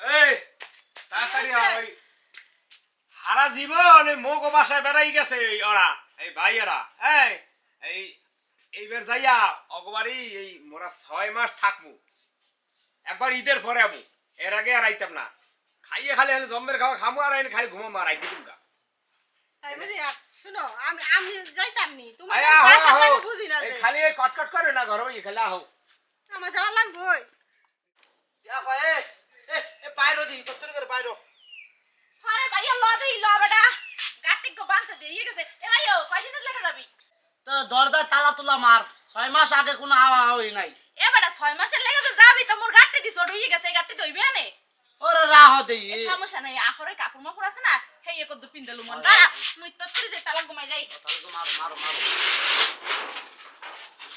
এই তাড়াতাড়ি ওই সারা জীবন এই মোগো বাসায় বেড়াই গেছে এই ওরা এই ভাইয়েরা এই এই এইবার যাইয়া অগবারই এই মোরা ছয় মাস থাকব একবার ঈদের পরে আবো এর আগে আর আইতাম না। খাইয়ে খালি খালি জম্মের খাওয়া খামো আর আইন খালি ঘুমো মার আইতে তুমি তাই বুঝি শুনো আমি আমি যাইতাম নি। তো বুঝি না খালি কটকট করে না ঘর খালি আহো। আমার যাওয়া লাগবই। বাইরো দিন কচ্চর করে বাইরো। আরে ভাইয়া ল দেই ল বেটা গাটি কো বানতে দিয়ে গেছে। এ ভাইও কয়দিন লেগে যাবি? তো দরজায় তালা তোলা মার ছয় মাস আগে কোনো হাওয়া হাওয়াই নাই। এ বেটা ছয় মাসের লেগে তো যাবি তো মোর গাটি দিছ রুই গেছে এই গাটি দইবে আনে ওরে রাহ দেই এ সমস্যা নাই আপরে কাপড় মাপড় আছে না হেই এক দু পিন্দেলু মন দাঁড়া মুই তো তুই যাই তালা ঘুমাই যাই। মারো মারো মারো।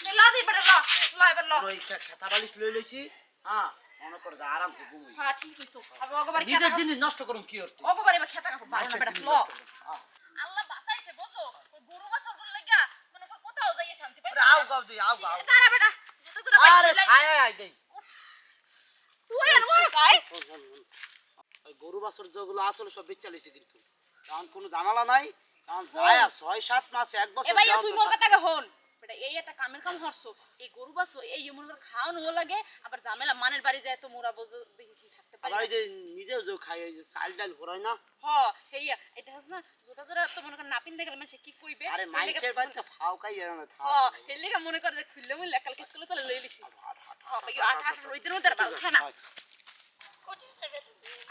এ ল দেই বেটা ল। ল এবার ল। ওই খেতা বালিশ লই লইছি হ্যাঁ। মনে করে যা আরাম থেকে ঘুমাই। হ্যাঁ ঠিক কইছো। আবার অগবার নিজের জিনিস নষ্ট করুন কি করতে অগবার এবার খেতা কাপড় ভালো না বেটা ল। হ্যাঁ। আল্লাহ বাঁচাইছে বুঝো? গরু বাছরগুলো লাগা মনে কর কোথাও যাইয়ে শান্তি পাই আও গাও দিই আও। গাও দাঁড়া বেটা জুতা জুতা আরে ছায়া আই দেই। তুই আর মোর গায় ওই গরু বাছুর যেগুলো আসলে সব বেচা লিছি কিন্তু। কারণ কোনো জানালা নাই। কারণ যায় ছয় সাত মাস এক বছর এ তুই মোর হন বেটা এই একটা কামের কাম হরছো এই গরু বাসো এই মনে কর খাওয়ানো লাগে আবার ঝামেলা মানের বাড়ি যায় তো মোরা বোঝো থাকতে পারি ওই যে নিজেও যে খাই ওই যে চাল ডাল ভরাই না? হ হেইয়া এটা হচ্ছে না জোতা জোড়া তো মনে কর না পিনতে গেলে কি কইবে? আরে মাইকের বাড়িতে ফাও খাই এর না হ এর লেগে মনে কর যে খুললে মুই লেকাল কে তুলে তুলে লই লিছি। হ ভাইয়া আট আট রইদের মধ্যে আর ভালো না।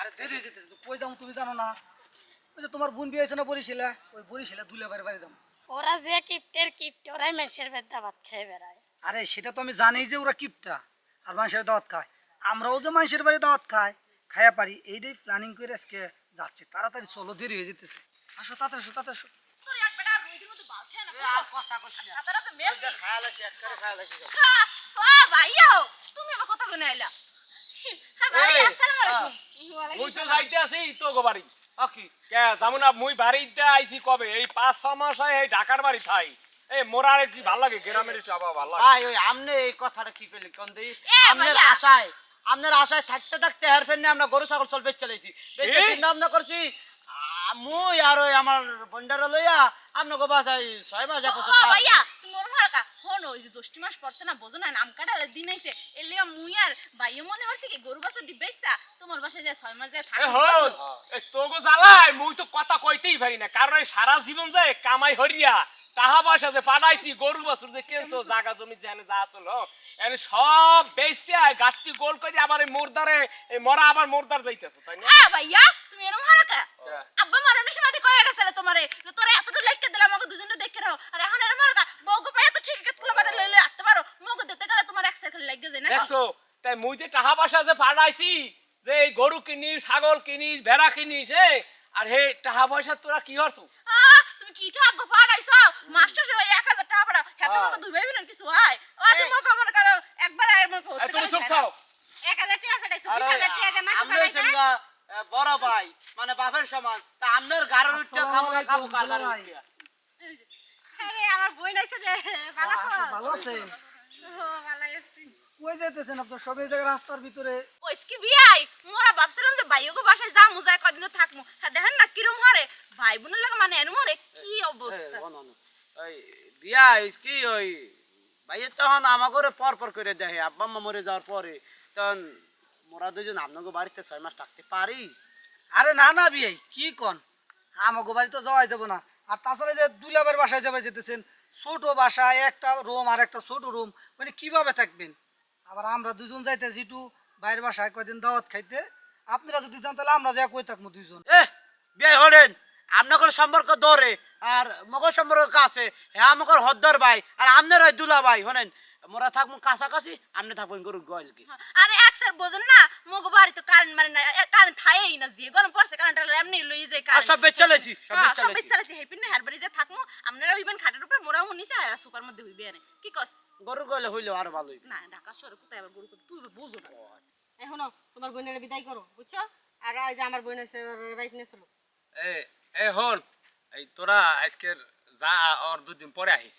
আরে দেরি হয়ে যেতেছে কই যাম তুমি জানো না? ওই যে তোমার বোন বিয়ে হয়েছে না বরিশিলা? ওই বরিশিলা দুলে বাড়ি বাড়ি যাম। ওরা যে কিপ্টের কিপ্ট ওরাই মানুষের ভাত খেয়ে বেড়ায়। আরে সেটা তো আমি জানি যে ওরা কিপটা আর মানুষের দাওয়াত খায়। আমরাও যে মানুষের বাড়ি দাওয়াত খাই খাইয়া পারি এইটাই প্ল্যানিং করে আজকে যাচ্ছে। তাড়াতাড়ি চলো দেরি হয়ে যেতেছে। আসো তাড়াতাড়ি আসো তাড়াতাড়ি আসো। খায় ভাইয়া তুমি আমার কথা শুনে আইলা। হ্যাঁ ভাই আসসালামু আলাইকুম। মুই তো যাইতে আছি তো গো বাড়ি। ওকে কে? মুই বাড়িতে আইছি কবে? এই পাঁচ ছ মাস হয় এই ঢাকার বাড়ি থাই। এই মোরার কি ভালো লাগে? গ্রামের আবার ভালো লাগে। ভাই ওই আমনে এই কথাটা কি পেলি কোন এ আমনের আশায় আমনের আশায় থাকতে থাকতে হেরফেন নিয়ে আমরা গরু ছাগল চল বেচ চলেছি বেচে? চিন্তা ভাবনা করছি মুই আর ওই আমার বন্ডার লইয়া আমনে গো বাসায় ছয় মাস এক বছর ওর ভাড়া হন ওই যে জ্যৈষ্ঠ মাস পড়ছে না বোঝো না নাম কাটালে দিন আইছে। এর লিগা মুই আর ভাইও মনে হচ্ছে কি গরু বাছর ডিবেইছা তোমার বাসায় যায় ছয় মাস যায় থাকো তোগো জ্বালাই মুই তো কথা কইতেই পারি না কারণ এই সারা জীবন যায় কামাই হরিয়া টাকা পয়সা যে পাঠাইছি গরু বাছুর যে কেনছো জায়গা জমি যেখানে যা আছিল এনে সব বেচছে গাছটি গোল করে আবার এই মোরদারে এই মরা আবার মোরদার যাইতেছে তাই না? ভাইয়া তুমি এরকম হারা কা? হ্যাঁ। আব্বা মারানোর সময় কয়ে গেছিল তোমারে যে তোরা এতটুকু লাইক দিলাম আমাকে দুজনে দেখে রাখো আর এখন এরকম বউকে পায় তো ঠিক আছে তুলে বাদে লইলে আটতে পারো। মগো দিতে গেলে তোমার এক সাইকেল লাগে যায় না দেখছ তাই মুই যে টাকা পয়সা যে পাঠাইছি যে এই গরু কিনিস ছাগল কিনিস ভেড়া কিনিস হে আর হে টাকা পয়সা তোরা কি হরছু আ, তুমি কি ঠাক গো পাড়াইছো মাস্টার এক হাজার টাকা পাড়াও হ্যাঁ। তোমাকে দুই ভাই কিছু হয়? ও এই। তোমাকে মনে করো একবার আর মনে করো তুমি চুপ থাও। এক হাজার টাকা ওই হাজার টাকা দিয়ে মাসে এ, বড় ভাই মানে বাপের সমান। তা আমনের গাড়ির উঠতে খাব না খাব কার গাড়ির আমার বই নাইছে যে ভালো আছো? ভালো আছেন ভালো আছি। কই যাইতেছেন আপনার? সব এই জায়গায় রাস্তার ভিতরে। ওই কি বিয়াই মোরা ভাবছিলাম যে ভাইও বাসায় যামু যাই কদিন থাকমু। দেখেন না কিরম হরে ভাই বোনের লাগে মানে এরম হরে কি অবস্থা? এ, অন, অন। ওই বিয়া কি ওই ভাইয়ের তখন আমাকে পর পর করে দেখে আব্বা আম্মা মরে যাওয়ার পরে। তখন মোরা দুজন আপনাকে বাড়িতে ছয় মাস থাকতে পারি। আরে না না বিয়াই কি কন? আমাকে বাড়ি তো যাওয়াই যাব না। আর তাছাড়া যে দুলাবের বাসায় যাবে যেতেছেন ছোট বাসায় একটা রুম আর একটা ছোট রুম মানে কীভাবে থাকবেন? আবার আমরা দুজন যাইতেছি একটু বাইরের বাসায় কয়দিন দাওয়াত খাইতে। আপনারা যদি যান তাহলে আমরা যা কই থাকব দুইজন? এ বিয়ে হলেন আপনাদের সম্পর্ক দৌড়ে আর মগর সম্পর্ক কাছে। হ্যাঁ আমাকে হদ্দর ভাই আর আপনার হয় দুলা ভাই হনেন মোরা থাকব কাছাকাছি আপনি থাকবেন গরু গয়েল কি আরে এক স্যার বোঝেন না? বাড়ি তো কারেন্ট মারে না কারেন্ট থাকেই না যে গরম পড়ছে কারেন্ট এমনি লই যায় কারেন্ট সব বেচ চলেছি সব বেচ চলেছি। হেপিন না হের বাড়ি যে থাকমু আপনারা হইবেন খাটের উপরে মোরা মু নিচে আর সুপার মধ্যে হইবে আনে কি কস? গরুর গয়েলে হইলে আরও ভালো হইবে। না ঢাকা শহরে কোথায় আবার গরু তুই বুঝো না। এখনও তোমার বোনের বিদায় করো বুঝছ? আর যে আমার বোন আছে বাইক নিয়ে চলো। এ এ হন এই তোরা আজকের যা আর দুদিন পরে আহিস।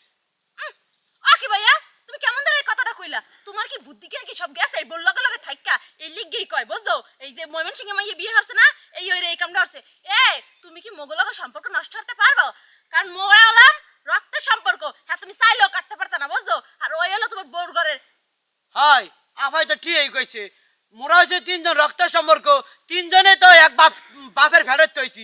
ও কি ভাইয়া? তুমি কেমন ধরে কথাটা কইলা, তোমার কি বুদ্ধি কেন কি সব গেছে? এই বলল লগে থাইকা, এই লিগেই কয়, বুঝছ? এই যে ময়মন সিংহে মাইয়ে বিয়ে হচ্ছে না, এই ওই এই কামটা হচ্ছে এ, তুমি কি মোগলকে সম্পর্ক নষ্ট করতে পারব? কারণ মোগরা হলাম রক্তের সম্পর্ক। হ্যাঁ তুমি চাইলেও কাটতে পারতা না, বুঝছ? আর ওই হলো তোমার বউর ঘরের। হয় আপাই তো ঠিকই কইছে। মোরা হয়েছে তিনজন রক্তের সম্পর্ক, তিনজনে তো এক বাপ বাপের ফেরত তৈছি